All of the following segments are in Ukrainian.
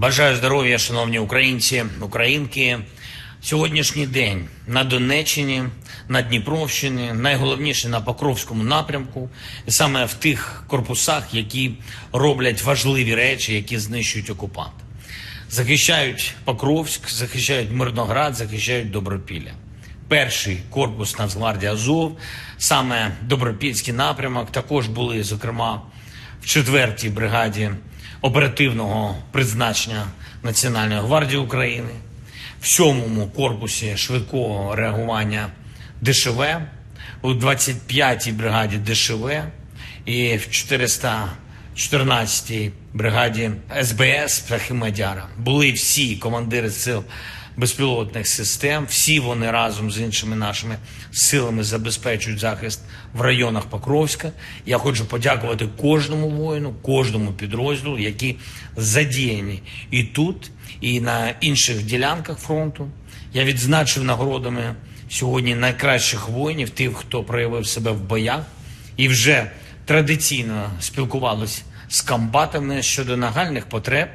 Бажаю здоров'я, шановні українці, українки. Сьогоднішній день на Донеччині, на Дніпровщині, найголовніше на Покровському напрямку, і саме в тих корпусах, які роблять важливі речі, які знищують окупанти. Захищають Покровськ, захищають Мирноград, захищають Добропілля. Перший корпус Нацгвардії Азов, саме Добропільський напрямок, також були, зокрема, в 4-й бригаді оперативного призначення Національної гвардії України, в 7-му корпусі швидкого реагування ДШВ, у 25-й бригаді ДШВ і в 414-й бригаді СБС Птахи-Мадяра. Були всі командири сил безпілотних систем. Всі вони разом з іншими нашими силами забезпечують захист в районах Покровська. Я хочу подякувати кожному воїну, кожному підрозділу, які задіяні і тут, і на інших ділянках фронту. Я відзначив нагородами сьогодні найкращих воїнів, тих, хто проявив себе в боях, і вже традиційно спілкувалися з комбатами щодо нагальних потреб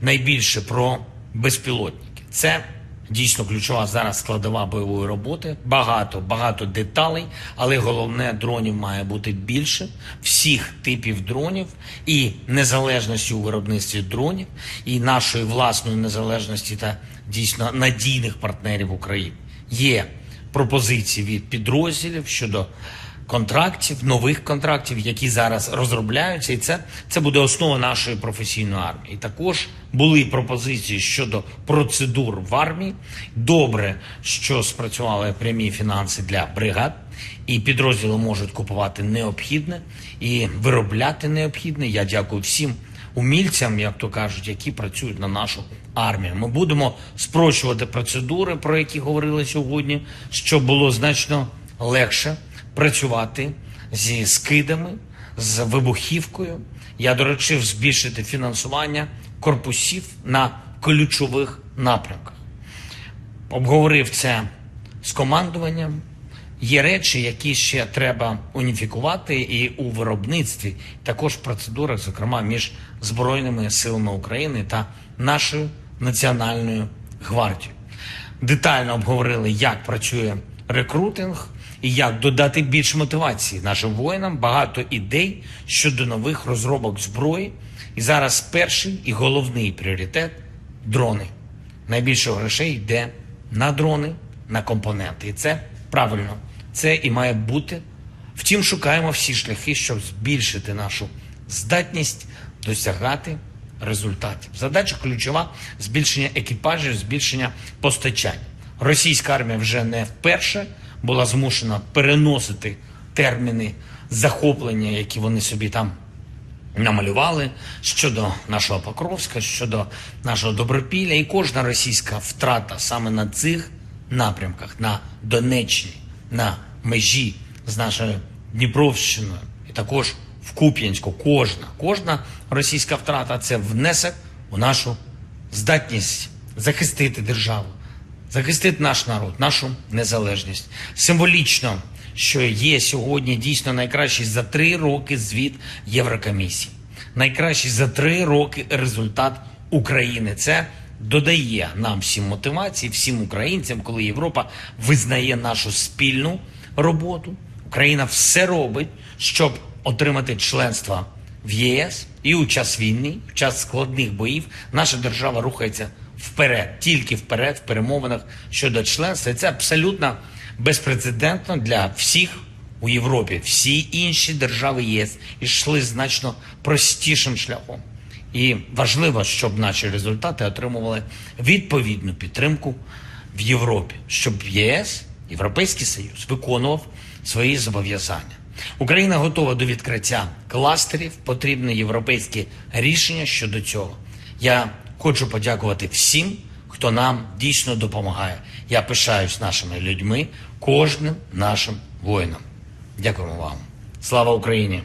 найбільше про безпілотники. Це дійсно ключова зараз складова бойової роботи. Багато, багато деталей, але головне дронів має бути більше всіх типів дронів і незалежності у виробництві дронів, і нашої власної незалежності та дійсно надійних партнерів України. Є пропозиції від підрозділів щодо контрактів, нових контрактів, які зараз розробляються, і це, це буде основа нашої професійної армії. Також були пропозиції щодо процедур в армії. Добре, що спрацювали прямі фінанси для бригад, і підрозділи можуть купувати необхідне і виробляти необхідне. Я дякую всім умільцям, як то кажуть, які працюють на нашу армію. Ми будемо спрощувати процедури, про які говорили сьогодні, щоб було значно легше працювати зі скидами, з вибухівкою. Я доручив збільшити фінансування корпусів на ключових напрямках. Обговорив це з командуванням. Є речі, які ще треба уніфікувати і у виробництві, також в процедурах, зокрема між Збройними силами України та нашою національною гвардією. Детально обговорили, як працює рекрутинг і як додати більше мотивації нашим воїнам. Багато ідей щодо нових розробок зброї. І зараз перший і головний пріоритет дрони. Найбільше грошей йде на дрони, на компоненти. І це правильно. Це і має бути. Втім, шукаємо всі шляхи, щоб збільшити нашу здатність досягати результатів. Задача ключова збільшення екіпажів, збільшення постачання. Російська армія вже не вперше була змушена переносити терміни захоплення, які вони собі там намалювали щодо нашого Покровська, щодо нашого Добропілля. І кожна російська втрата саме на цих напрямках, на Донеччині, на межі з нашою Дніпровщиною, і також в Куп'янську. Кожна, кожна російська втрата це внесок у нашу здатність захистити державу, захистити наш народ, нашу незалежність. Символічно, що є сьогодні дійсно найкращий за три роки звіт Єврокомісії. Найкращий за три роки результат України. Це додає нам всім мотивації, всім українцям, коли Європа визнає нашу спільну роботу. Україна все робить, щоб отримати членство в ЄС і у час війни, в час складних боїв, наша держава рухається вперед, тільки вперед, в перемовинах щодо членства. І це абсолютно безпрецедентно для всіх у Європі. Всі інші держави ЄС йшли значно простішим шляхом. І важливо, щоб наші результати отримували відповідну підтримку в Європі, щоб ЄС, Європейський Союз виконував свої зобов'язання. Україна готова до відкриття кластерів. Потрібне європейське рішення щодо цього. Я хочу подякувати всім, хто нам дійсно допомагає. Я пишаюсь нашими людьми, кожним нашим воїнам. Дякуємо вам. Слава Україні!